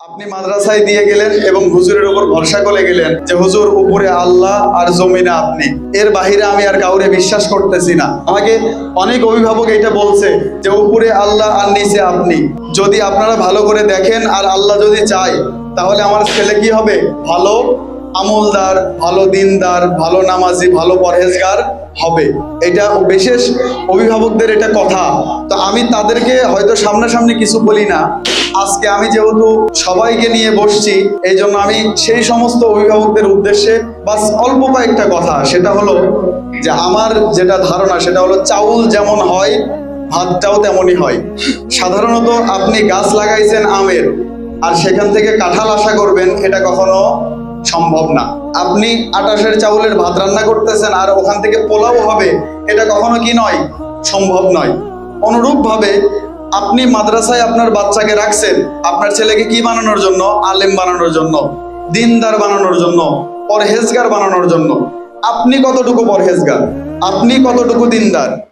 আপনি মাদ্রাসায় দিয়ে গেলেন এবং হুজুরের উপর ভরসা করে গেলেন যে, হুজুর, উপরে আল্লাহ আর জমিনে আপনি। এর বাহিরে আমি আর কাউরে বিশ্বাস করতেছি না। আমাকে অনেক অভিভাবক এটা বলছে যে, উপরে আল্লাহ আর নিচে আপনি। যদি আপনারা ভালো করে দেখেন আর আল্লাহ যদি চায়, তাহলে আমার ছেলে কি হবে? ভালো আমলদার, ভালো দিনদার, ভালো নামাজি, ভালো পরহেজগার হবে। এটা বিশেষ অভিভাবকদের এটা কথা। তো আমি তাদেরকে হয়তো সামনাসামনি কিছু বলি না। আজকে আমি যেহেতু সবাইকে নিয়ে বসছি এই জন্য আমি সেই সমস্ত অভিভাবকদের উদ্দেশ্যে বাস অল্প কয়েকটা কথা। সেটা হলো যে আমার যেটা ধারণা, সেটা হলো চাউল যেমন হয়, ভাতটাও তেমনই হয়। সাধারণত আপনি গাছ লাগাইছেন আমের, আর সেখান থেকে কাঁঠাল আশা করবেন, এটা কখনো সম্ভব না। আপনি আটাশের চাউলের ভাত রান্না করতেছেন আর ওখান থেকে পোলাও হবে, এটা কখনো কি নয়? সম্ভব নয়। অনুরূপ ভাবে আপনি মাদ্রাসায় আপনার বাচ্চাকে রাখছেন, আপনার ছেলেকে কি বানানোর জন্য? আলেম বানানোর জন্য, দিনদার বানানোর জন্য, পরহেজগার বানানোর জন্য। আপনি কতটুকু পরহেজগার? আপনি কতটুকু দিনদার?